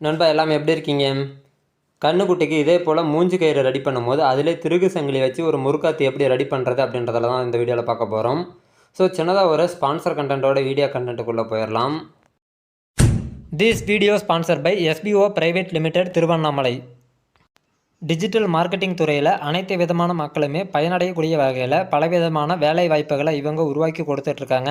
நண்பா எல்லாமே எப்படி இருக்கீங்க? கண்ணுக்குட்டிக்கு இதே போல் மூஞ்சி கயிறு ரெடி பண்ணும்போது அதிலே திருகு சங்கிலி வச்சு ஒரு முறுக்காத்தி எப்படி ரெடி பண்ணுறது அப்படின்றதில் தான் இந்த வீடியோவில் பார்க்க போகிறோம் ஸோ சின்னதாக ஒரு ஸ்பான்சர் கண்டென்ட்டோட வீடியோ கண்டென்ட்டுக்குள்ளே போயிடலாம் this video sponsor by SPO private limited Tiruvannamalai digital marketing துறையில் அனைத்து விதமான மக்களுமே பயனடையக்கூடிய வகையில் பலவிதமான வேலை வாய்ப்புகளை இவங்க உருவாக்கி கொடுத்துட்ருக்காங்க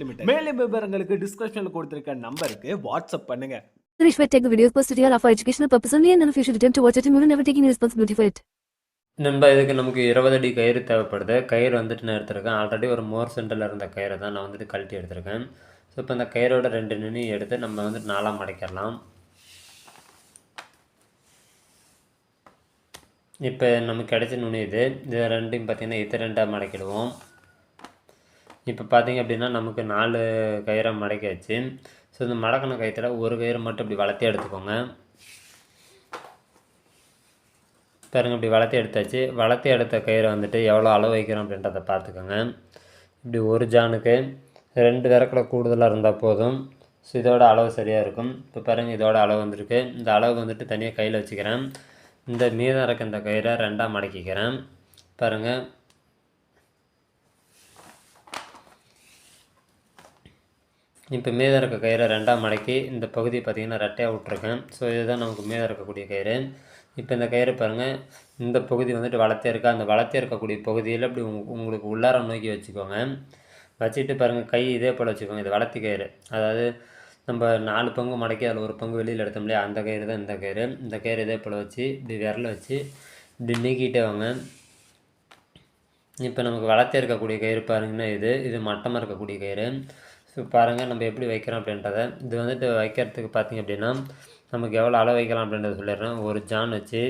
limited மேலும் விவரங்களுக்கு டிஸ்கிரிப்ஷன்ல கொடுத்திருக்க நம்பருக்கு வாட்ஸ்அப் பண்ணுங்க. Rishwat Tech videos posted here are for educational purpose only and of you should attempt to watch it and we will never take any responsibility for it. நண்பா இதுக்கு நமக்கு இருபது அடி கயிறு தேவைப்படுது. கயிறு வந்துட்டு நான் எடுத்திருக்கேன். ஆல்ரெடி ஒரு மோர் சென்டரில் இருந்த கயிறை தான் நான் வந்துட்டு கழட்டி எடுத்திருக்கேன். ஸோ இப்போ இந்த கயிறோட ரெண்டு நுனி எடுத்து நம்ம வந்துட்டு நாலாக மடைக்கிடலாம் இப்போ நமக்கு கிடைச்ச நுனி இது. இது ரெண்டையும் பார்த்திங்கன்னா இது ரெண்டாக மடக்கிடுவோம் இப்போ பார்த்தீங்க அப்படின்னா நமக்கு நாலு கயிறை மடக்கியாச்சு. ஸோ இந்த மடக்கின கயிற்றில் ஒரு கயிறு மட்டும் இப்படி வளர்த்தி எடுத்துக்கோங்க. பாருங்கள் இப்படி வளர்த்தி எடுத்தாச்சு. வளர்த்தி எடுத்த கயிறை வந்துட்டு எவ்வளோ அளவு வைக்கிறோம் அப்படின்றத பார்த்துக்கோங்க. இப்படி ஒரு ஜானுக்கு ரெண்டு விறக்கில் கூடுதலாக இருந்தால் போதும். ஸோ இதோட அளவு சரியாக இருக்கும். இப்போ பாருங்கள் இதோட அளவு வந்திருக்கு. இந்த அளவு வந்துட்டு தனியாக கையில் வச்சுக்கிறேன். இந்த மீதம் இருக்க இந்த கயிறை ரெண்டாக மடக்கிக்கிறேன். பாருங்கள் இப்போ மீதம் இருக்க கயிறை ரெண்டாம் மடக்கி இந்த பகுதி பார்த்திங்கன்னா ரெட்டையாக விட்ருக்கேன் ஸோ இதுதான் நமக்கு மீதம் இருக்கக்கூடிய கயிறு. இப்போ இந்த கயிறு பாருங்கள் இந்த பகுதி வந்துட்டு வளர்த்தே இருக்கா? அந்த வளர்த்தே இருக்கக்கூடிய பகுதியில் இப்படி உங்களுக்கு உள்ளார நோக்கி வச்சுக்கோங்க. வச்சுட்டு பாருங்கள் கை இதே போல் வச்சுக்கோங்க இது வளர்த்தி கயிறு. அதாவது நம்ம நாலு பங்கு மடக்கி அதில் ஒரு பங்கு வெளியில் எடுத்தோம் இல்லையா? அந்த கயிறு தான் இந்த கயிறு. இந்த கயிறு இதே போல் வச்சு இப்படி விரல வச்சு இப்படி நீக்கிட்டே வாங்க. இப்போ நமக்கு வளர்த்தே இருக்கக்கூடிய கயிறு பாருங்கன்னா இது இது மட்டமாக இருக்கக்கூடிய கயிறு. ஸோ பாருங்கள் நம்ம எப்படி வைக்கிறோம் அப்படின்றத. இது வந்துட்டு வைக்கிறதுக்கு பார்த்தீங்க அப்படின்னா நமக்கு எவ்வளோ அளவு வைக்கலாம் அப்படின்றத சொல்லிடுறேன். ஒரு ஜான் வச்சு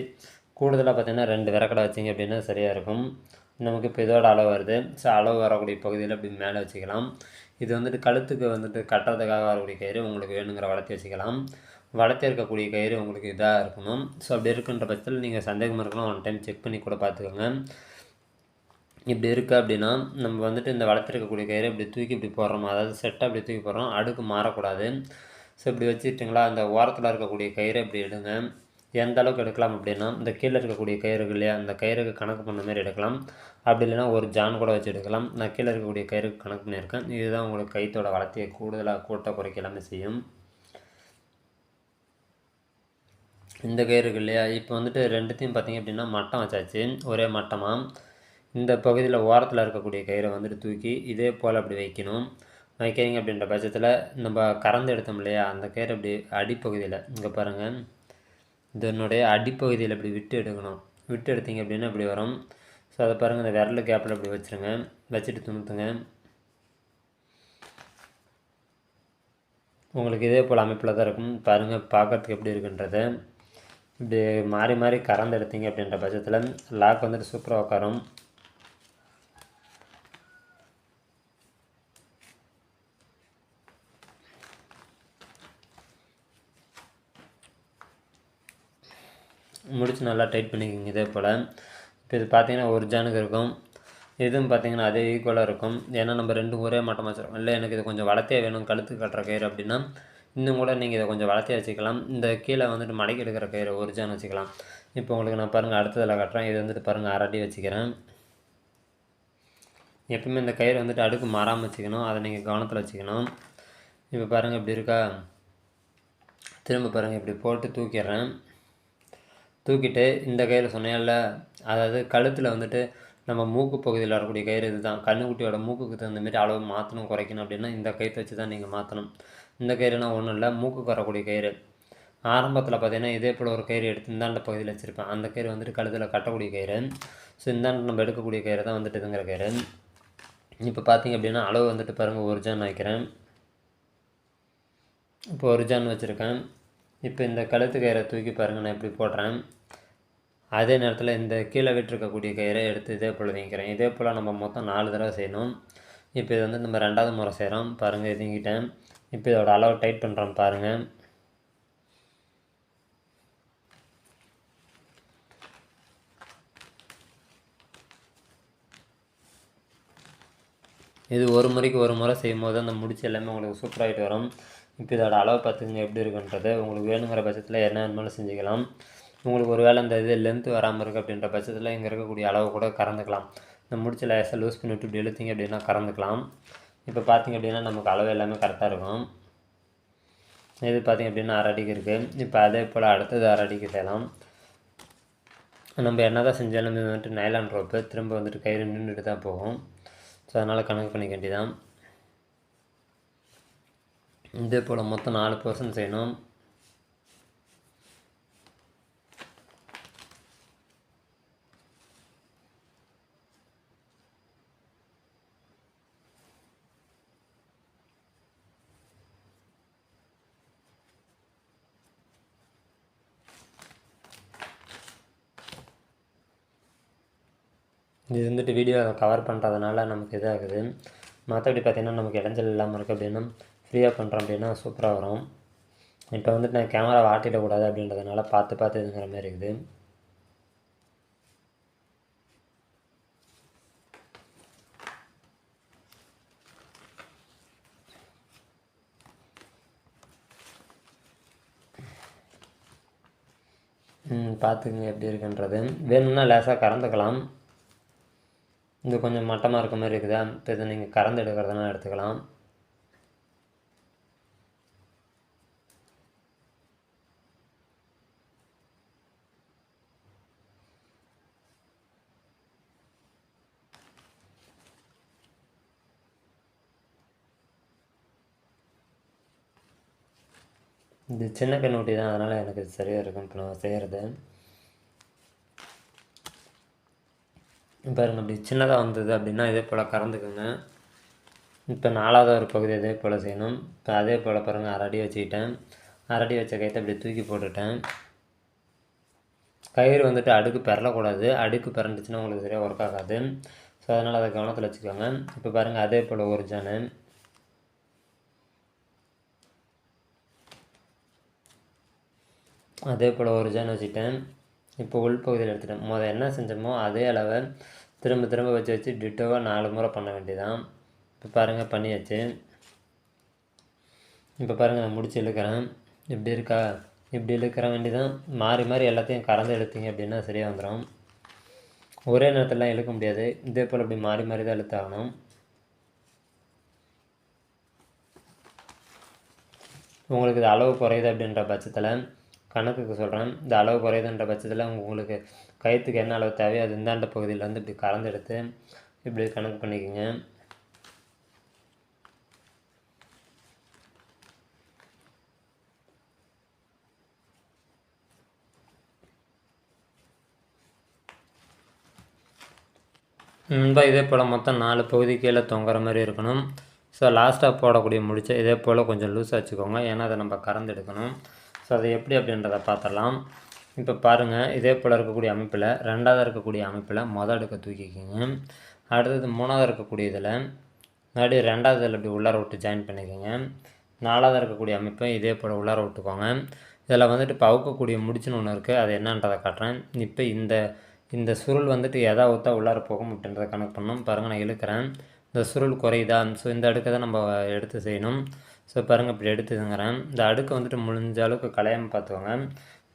கூடுதலாக பார்த்தீங்கன்னா ரெண்டு விரக்கடை வச்சிங்க அப்படின்னா சரியாக இருக்கும். நமக்கு இப்போ இதோட அளவு வருது. ஸோ அளவு வரக்கூடிய பகுதியில் அப்படி மேலே வச்சுக்கலாம். இது வந்துட்டு கழுத்துக்கு வந்துட்டு கட்டுறதுக்காக வரக்கூடிய கயிறு உங்களுக்கு வேணுங்கிற வளர்த்தி வச்சுக்கலாம். வளர்த்தி இருக்கக்கூடிய கயிறு உங்களுக்கு இதாக இருக்கணும். ஸோ அப்படி இருக்குன்ற பட்சத்தில் நீங்கள் சந்தேகம் இருக்கலாம். ஒன் டைம் செக் பண்ணி கூட பார்த்துக்கோங்க. இப்படி இருக்குது அப்படின்னா நம்ம வந்துட்டு இந்த வளர்த்துருக்கக்கூடிய கயிறு இப்படி தூக்கி இப்படி போடுறோம்? அதாவது செட்டை இப்படி தூக்கி போடுறோம். அடுக்கு மாறக்கூடாது. ஸோ இப்படி வச்சுட்டிங்களா அந்த ஓரத்தில் இருக்கக்கூடிய கயிறை இப்படி எடுங்க. எந்த அளவுக்கு எடுக்கலாம் அப்படின்னா இந்த கீழே இருக்கக்கூடிய கயிறுகள் இல்லையா அந்த கயிறுக்கு கணக்கு பண்ண மாதிரி எடுக்கலாம். அப்படி இல்லைன்னா ஒரு ஜான் கூட வச்சு எடுக்கலாம். நான் கீழே இருக்கக்கூடிய கயிறுக்கு கணக்கு பண்ணியிருக்கேன். இதுதான் உங்களுக்கு கைத்தோட வளர்த்தியை கூடுதலாக கூட்ட குறைக்க எல்லாமே செய்யும். இந்த கயிறுகள் இல்லையா இப்போ வந்துட்டு ரெண்டுத்தையும் பார்த்தீங்க அப்படின்னா மட்டம் வச்சாச்சு. ஒரே மட்டமாக இந்த பகுதியில் ஓரத்தில் இருக்கக்கூடிய கயிறை வந்துட்டு தூக்கி இதே போல் அப்படி வைக்கணும். வைக்கிறீங்க அப்படின்ற பட்சத்தில் நம்ம கறந்து எடுத்தோம் இல்லையா? அந்த கயிறு அப்படி அடிப்பகுதியில் இங்கே பாருங்கள் இதனுடைய அடிப்பகுதியில் இப்படி விட்டு எடுக்கணும். விட்டு எடுத்தீங்க அப்படின்னா இப்படி வரும். ஸோ அதை பாருங்கள் இந்த விரல் கேப்பில் அப்படி வச்சுருங்க. வச்சுட்டு துணுத்துங்க. உங்களுக்கு இதே போல் அமைப்பில் தான் இருக்கும். பாருங்கள் பார்க்கறதுக்கு எப்படி இருக்குன்றது. இப்படி மாறி மாறி கறந்து எடுத்தீங்க அப்படின்ற பட்சத்தில் லாக் வந்துட்டு சூப்பராக உட்காரும். முடிச்சு நல்லா டைட் பண்ணிக்கோங்க இதே போல். இப்போ இது பார்த்தீங்கன்னா ஒரு ஜானுக்கு இருக்கும். இதுவும் பார்த்தீங்கன்னா அதே ஈக்குவலாக இருக்கும். ஏன்னா நம்ம ரெண்டும் ஒரே மட்டம் வச்சுருக்கோம். இல்லை எனக்கு இது கொஞ்சம் வளர்த்தே வேணும். கழுத்து கட்டுற கயிறு அப்படின்னா இன்னும் கூட நீங்கள் இதை கொஞ்சம் வளர்த்தே வச்சுக்கலாம். இந்த கீழே வந்துட்டு மடக்கி எடுக்கிற கயிறு ஒரு ஜான் வச்சுக்கலாம். இப்போ உங்களுக்கு நான் பாருங்கள் அடுத்ததில் கட்டுறேன். இது வந்துட்டு பாருங்கள் அரடி வச்சுக்கிறேன். எப்பவுமே இந்த கயிறு வந்துட்டு அடுக்கு மாறாமல் வச்சுக்கணும். அதை நீங்கள் கவனத்தில் வச்சுக்கணும். இப்போ பாருங்கள் இப்படி இருக்கா? திரும்ப பாருங்கள் இப்படி போட்டு தூக்கிடுறேன். தூக்கிட்டு இந்த கயிறு சொன்னேன்ல அதாவது கழுத்தில் வந்துட்டு நம்ம மூக்கு பகுதியில் வரக்கூடிய கயிறு இதுதான். கண்ணுக்குட்டியோட மூக்குக்கு தகுந்த மாதிரி அளவு மாற்றணும் குறைக்கணும் அப்படின்னா இந்த கயிறு வச்சு தான் நீங்கள் மாற்றணும் இந்த கயிறுனா ஒன்றும் இல்லை மூக்குக்கு வரக்கூடிய கயிறு. ஆரம்பத்தில் பார்த்தீங்கன்னா இதே போல் ஒரு கயிறு எடுத்து இந்தாண்ட பகுதியில் வச்சுருப்பேன். அந்த கயிறு வந்துட்டு கழுத்தில் கட்டக்கூடிய கயிறு. ஸோ இந்தாண்ட நம்ம எடுக்கக்கூடிய கயிறு தான் வந்துட்டு இதுங்கிற கயிறு. இப்போ பார்த்தீங்க அப்படின்னா அளவு வந்துட்டு பாருங்கள் ஒரு ஜான் வைக்கிறேன். இப்போ ஒரு ஜான் வச்சுருக்கேன். இப்போ இந்த கழுத்து கயிறை தூக்கி பாருங்கள் நான் எப்படி போடுறேன். அதே நேரத்தில் இந்த கீழே விட்டுருக்கக்கூடிய கயிறை எடுத்து இதே போல் வீங்கிறேன் இதே போல் நம்ம மொத்தம் நாலு தடவை செய்யணும். இப்போ இது வந்து நம்ம ரெண்டாவது முறை செய்கிறோம் பாருங்கள் இதுங்கிட்டேன் இப்போ இதோட அளவு டைட் பண்ணுறோம் பாருங்கள் இது ஒரு முறைக்கு ஒரு முறை செய்யும் போது அந்த முடிச்சு எல்லாமே உங்களுக்கு சூப்பராகிட்டு வரும். இப்போ இதோட அளவு பார்த்துங்க எப்படி இருக்குன்றது. உங்களுக்கு வேணுங்கிற பட்சத்தில் என்ன வேணுமாலும் செஞ்சுக்கலாம். உங்களுக்கு ஒரு வேளை இந்த இது லென்த்து வராமல் இருக்குது அப்படின்ற பட்சத்தில் இங்கே இருக்கக்கூடிய அளவு கூட கறந்துக்கலாம். இந்த முடிச்ச லேசை லூஸ் பண்ணிவிட்டு இப்படி இழுத்தீங்க அப்படின்னா கறந்துக்கலாம். இப்போ பார்த்தீங்க அப்படின்னா நமக்கு அளவு எல்லாமே கரெக்டாக இருக்கும். இது பார்த்திங்க அப்படின்னா அரை அடிக்கு இருக்குது இப்போ அதே போல் அடுத்தது அரை அடிக்கு செய்யலாம். நம்ம என்ன தான் செஞ்சாலும் இது வந்துட்டு நைலான் ரோப்பு திரும்ப வந்துட்டு கயிறு நின்றுட்டு தான் போகும். ஸோ அதனால் கணக்கு பண்ணிக்க வேண்டியதான் இதே போல் மொத்தம் நாலு பர்சன்ட் செய்யணும். இது வந்துட்டு வீடியோ கவர் பண்ணுறதுனால நமக்கு இதாகுது. மற்றபடி பார்த்திங்கன்னா நமக்கு இடைஞ்சல் இல்லாமல் இருக்குது அப்படின்னா ஃப்ரீயாக பண்ணுறோம் அப்படின்னா சூப்பராக வரும். இப்போ வந்துட்டு நான் கேமரா வாட்டிடக்கூடாது அப்படின்றதுனால பார்த்து பார்த்து இதுங்கிற மாதிரி இருக்குது. பார்த்துக்குங்க எப்படி இருக்குன்றது. வேணும்னா லேசாக கறந்துக்கலாம். இது கொஞ்சம் மட்டமாக இருக்க மாதிரி இருக்குதா? இப்போ இதை நீங்கள் கறந்து எடுக்கிறதுனா எடுத்துக்கலாம். இது சின்ன கண்ணுட்டி தான் அதனால் எனக்கு சரியாக இருக்கும் இப்போ நான் செய்கிறது பாருங்க அப்படி சின்னதாக வந்தது அப்படின்னா இதே போல் கறந்துக்குங்க. இப்போ நாலாவது ஒரு பகுதி இதே போல் செய்யணும். இப்போ அதே போல் பாருங்கள் அரடி வச்சுக்கிட்டேன். அரடி வச்ச கைத்தை அப்படி தூக்கி போட்டுட்டேன். கயிறு வந்துட்டு அடுக்கு பெறலக்கூடாது. அடுக்கு பிறண்டுச்சுன்னா உங்களுக்கு சரியாக ஒர்க் ஆகாது. ஸோ அதனால் அதை கவனத்தில் வச்சுக்கோங்க. இப்போ பாருங்கள் அதே போல் ஒரு ஜானு அதே போல் ஒரு ஜான் வச்சுட்டேன் இப்போ உள்பகுதியில் எடுத்துட்டேன். முதல் என்ன செஞ்சோமோ அதே அளவை திரும்ப திரும்ப வச்சு வச்சு டிட்டோவாக நாலு முறை பண்ண வேண்டியதான் இப்போ பாருங்கள் பண்ணியாச்சு. இப்போ பாருங்கள் நான் முடிச்சு இழுக்கிறேன். இப்படி இருக்கா? இப்படி இழுக்கிற வேண்டிதான் மாறி மாறி எல்லாத்தையும் கறந்து எடுத்தீங்க அப்படின்னா சரியாக வந்துடும் ஒரே நேரத்திலலாம் இழுக்க முடியாது. இதே போல் இப்படி மாறி மாறி தான் இழுத்தாகணும். உங்களுக்கு இது அளவு குறையுது அப்படின்ற பட்சத்தில் கணக்குக்கு சொல்கிறேன் இந்த அளவு குறையுதுன்ற பட்சத்தில் உங்களுக்கு கயிற்றுக்கு என்ன அளவு தேவையோ அது இந்தாண்ட பகுதியில் வந்து இப்படி கலந்தெடுத்து இப்படி கணக்கு பண்ணிக்கோங்க. நண்பா இதே போல் மொத்தம் நாலு பகுதி கீழே தொங்குற மாதிரி இருக்கணும். ஸோ லாஸ்ட்டாக போடக்கூடிய முடிச்ச இதே போல் கொஞ்சம் லூஸாக வச்சுக்கோங்க. ஏன்னா அதை நம்ம கறந்து எடுக்கணும். ஸோ அது எப்படி அப்படின்றத பார்த்துடலாம். இப்போ பாருங்கள் இதே போல் இருக்கக்கூடிய அமைப்பில் ரெண்டாவது இருக்கக்கூடிய அமைப்பில் மொதல் அடுக்க தூக்கிக்கிங்க. அடுத்தது மூணாவது இருக்கக்கூடிய இதில் மறுபடியும் ரெண்டாவது இதில் இப்படி உள்ளார விட்டு ஜாயின் பண்ணிக்கோங்க. நாலாவது இருக்கக்கூடிய அமைப்பை இதே போல் உள்ளார விட்டுக்கோங்க. இதில் வந்துட்டு இப்போ அவுக்கக்கூடிய முடிச்சுன்னு ஒன்று இருக்குது அது என்னன்றதை காட்டுறேன். இப்போ இந்த இந்த சுருள் வந்துட்டு எதா ஒத்தா உள்ளார போகும் அப்படின்றத கணக்கு பண்ணணும் பாருங்கள் நான் இழுக்கிறேன். இந்த சுருள் குறையுதா? ஸோ இந்த அடுக்கை தான் நம்ம எடுத்து செய்யணும். ஸோ பாருங்கள் இப்படி எடுத்துக்கிறேன் இந்த அடுக்கை வந்துட்டு முடிஞ்ச அளவுக்கு கலையாமல் பார்த்துக்கோங்க.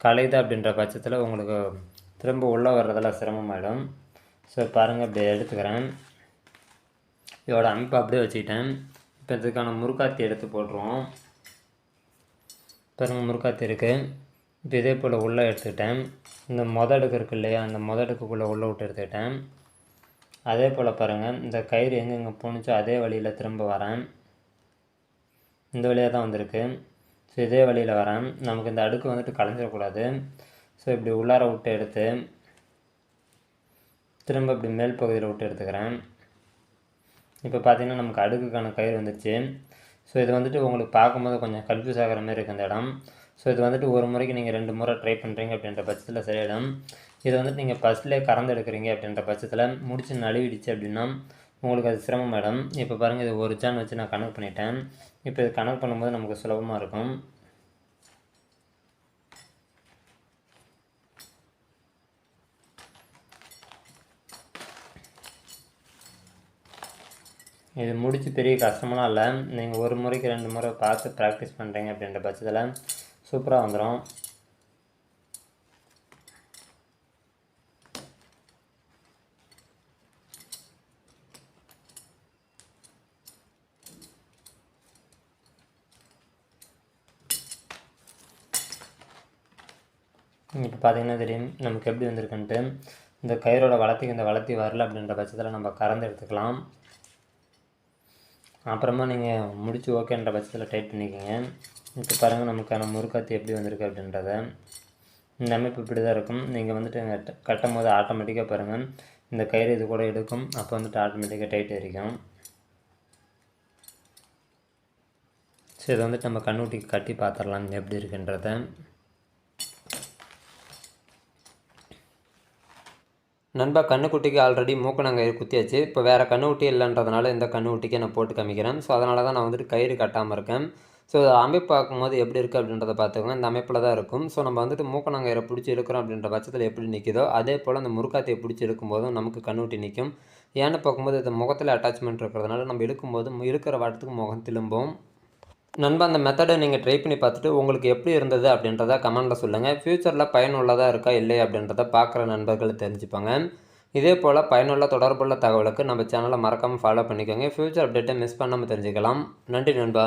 கலையுது அப்படின்ற பட்சத்தில் உங்களுக்கு திரும்ப உள்ளே வர்றதெல்லாம் சிரமமாயிடும். ஸோ பாருங்கள் இப்படி எடுத்துக்கிறேன். இதோட அமைப்பு அப்படியே வச்சுக்கிட்டேன். இப்போ இதுக்கான முறுக்காத்தி எடுத்து போட்டுருவோம். பாருங்கள் முறுக்காத்தி இருக்குது இப்போ இதே போல் உள்ளே எடுத்துக்கிட்டேன். இந்த மொத அடுக்கு இருக்கு இல்லையா அந்த மொத அடுக்குக்குள்ளே உள்ளே விட்டு எடுத்துக்கிட்டேன். அதே போல் பாருங்கள் இந்த கயிறு எங்கெங்கே போணுச்சோ அதே வழியில் திரும்ப வரேன். இந்த வழியாக தான் வந்திருக்கு. ஸோ இதே வழியில் வரேன். நமக்கு இந்த அடுக்கு வந்துட்டு கலைஞ்சிடக்கூடாது. ஸோ இப்படி உள்ளார விட்டு எடுத்து திரும்ப இப்படி மேல் பகுதியில் விட்டு எடுத்துக்கிறேன். இப்போ பார்த்திங்கன்னா நமக்கு அடுக்குக்கான கயிறு வந்துடுச்சு ஸோ இது வந்துட்டு உங்களுக்கு பார்க்கும்போது கொஞ்சம் கன்ஃபியூஸ் ஆகிற மாதிரி இருக்குது இந்த இடம். ஸோ இது வந்துட்டு ஒரு முறைக்கு நீங்கள் ரெண்டு முறை ட்ரை பண்ணுறீங்க அப்படின்ற பட்சத்தில் சரியாயிடும். இது வந்துட்டு நீங்கள் ஃபஸ்ட்லேயே கறந்து எடுக்கிறீங்க அப்படின்ற பட்சத்தில் முடிச்சு நழுவிடுச்சு அப்படின்னா உங்களுக்கு அது சிரமம் மேடம் இப்போ பாருங்கள் இது ஒரு ஜான் வச்சு நான் கணக்கு பண்ணிட்டேன். இப்போ இது கணக்கு பண்ணும்போது நமக்கு சுலபமாக இருக்கும். இது முடிச்சு பெரிய கஷ்டமெல்லாம் இல்லை. நீங்கள் ஒரு முறைக்கு ரெண்டு முறை பார்த்து ப்ராக்டிஸ் பண்ணுறீங்க அப்படின்ற பட்சத்தில் சூப்பராக வந்துடும் இப்போ பார்த்தீங்கன்னா தெரியும் நமக்கு எப்படி வந்திருக்குன்ட்டு இந்த கயிறோட வளர்த்திக்கு இந்த வளர்த்தி வரல அப்படின்ற பட்சத்தில் நம்ம கறந்து எடுத்துக்கலாம். அப்புறமா நீங்கள் முடிச்சு ஓகேன்ற பட்சத்தில் டைட் பண்ணிக்கோங்க. இப்போ பாருங்கள் நமக்கான முறுக்காத்தி எப்படி வந்திருக்கு அப்படின்றத. இந்த அமைப்பு இப்படி தான் இருக்கும். நீங்கள் வந்துட்டு க- கட்டும் போது ஆட்டோமேட்டிக்காக பாருங்கள் இந்த கயிறு இது கூட எடுக்கும். அப்போ வந்துட்டு ஆட்டோமேட்டிக்காக டைட் இருக்கும் ஸோ இதை வந்துட்டு நம்ம கண்ணுட்டிக்கு கட்டி பார்த்துடலாம் எப்படி இருக்குன்றத. நண்பா கண்ணுக்குட்டிக்கு ஆல்ரெடி மூக்கணங்கயிறு குத்தியாச்சு. இப்போ வேறு கண்ணுக்குட்டி இல்லைன்றதுனால இந்த கண்ணுக்குட்டிக்கு நான் போட்டு காமிக்கிறேன். ஸோ அதனால தான் நான் வந்துட்டு கயிறு கட்டாமல் இருக்கேன். ஸோ அமைப்பு பார்க்கும்போது எப்படி இருக்குது அப்படின்றத பார்த்துக்கோங்க. இந்த அமைப்பில் தான் இருக்கும். ஸோ நம்ம வந்துட்டு மூக்கணங்கயிறை பிடிச்சி இருக்கிறோம் அப்படின்ற பட்சத்தில் எப்படி நிற்கிதோ அதே போல் அந்த முருக்காத்தையை பிடிச்சி எடுக்கும்போதும் நமக்கு கண்ணுட்டி நிற்கும் ஏன்னு பார்க்கும்போது இந்த முகத்தில் அட்டாச்மெண்ட் இருக்கிறதுனால நம்ம இழுக்கும்போது மு- இழுக்கிற வாட்டத்துக்கு முகம் திரும்பும். நண்பா அந்த மெத்தடை நீங்கள் ட்ரை பண்ணி பார்த்துட்டு உங்களுக்கு எப்படி இருந்தது அப்படின்றத கமெண்ட்டில் சொல்லுங்கள் ஃப்யூச்சரில் பயனுள்ளதாக இருக்கா இல்லை அப்படின்றத பார்க்குற நண்பர்கள் தெரிஞ்சுப்பாங்க. இதே போல் பயனுள்ள தொடர்புள்ள தகவலுக்கு நம்ம சேனலை மறக்காமல் ஃபாலோ பண்ணிக்கோங்க. ஃப்யூச்சர் அப்டேட்டை மிஸ் பண்ணாமல் தெரிஞ்சுக்கலாம். நன்றி நண்பா.